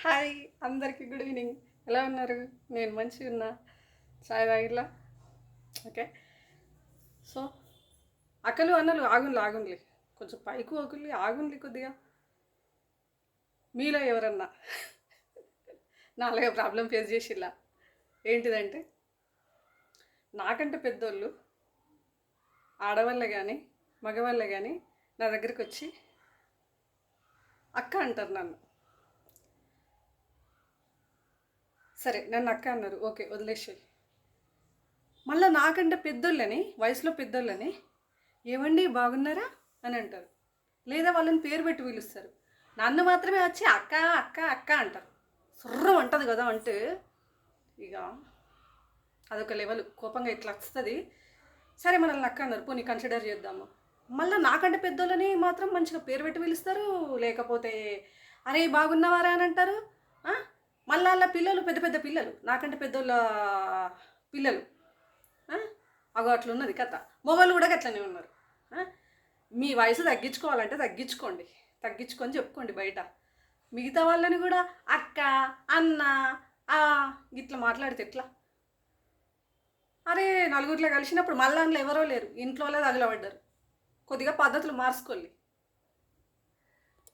Hi అందరికీ good evening. ఎలా ఉన్నారు? నేను మంచిగా ఉన్నా. చాయ్ తాగిలా ఓకే. సో అక్కలు అన్నలు ఆగుండ్లు ఆగుండ్లి కొంచెం పైకి ఒకళ్ళు ఆగుండ్లి కొద్దిగా. మీలో ఎవరన్నా నాలుగే ప్రాబ్లం ఫేస్ చేసిలా ఏంటిదంటే నాకంటే పెద్దోళ్ళు ఆడవాళ్ళే కానీ మగవాళ్ళే కానీ నా దగ్గరికి వచ్చి అక్క అంటారు నన్ను. సరే నన్ను అక్క అన్నారు. ఓకే వదిలేసేయి. మళ్ళీ నాకంటే పెద్దోళ్ళని వయసులో పెద్దోళ్ళని ఏమండి బాగున్నారా? అని అంటారు. లేదా వాళ్ళని పేరు పెట్టి పిలుస్తారు. నన్ను మాత్రమే వచ్చి అక్క అక్క అక్క అంటారు. సుర్రం అంటది కదా అంటే ఇక అదొక లెవెల్. కోపంగా ఇట్లా వస్తుంది. సరే మనల్ని అక్క అన్నారు. పోనీ కన్సిడర్ చేద్దాము. మళ్ళీ నాకంటే పెద్దోళ్ళని మాత్రం మంచిగా పేరు పెట్టి పిలుస్తారు. లేకపోతే అరే బాగున్నవారా అని అంటారు. వాళ్ళ పిల్లలు పెద్ద పెద్ద పిల్లలు. నాకంటే పెద్దోళ్ళ పిల్లలు. అగో అట్లా ఉన్నది కథ. మొగలు కూడా అట్లనే ఉన్నారు. మీ వయసు తగ్గించుకోవాలంటే తగ్గించుకోండి. తగ్గించుకొని చెప్పుకోండి బయట. మిగతా వాళ్ళని కూడా అక్క అన్న ఆ ఇట్లా మాట్లాడితే ఎట్లా? అరే నలుగురిలో కలిసినప్పుడు మళ్ళా అందులో ఎవరో లేరు. ఇంట్లో వాళ్ళే తగలబడ్డారు. కొద్దిగా పద్ధతులు మార్చుకోవాలి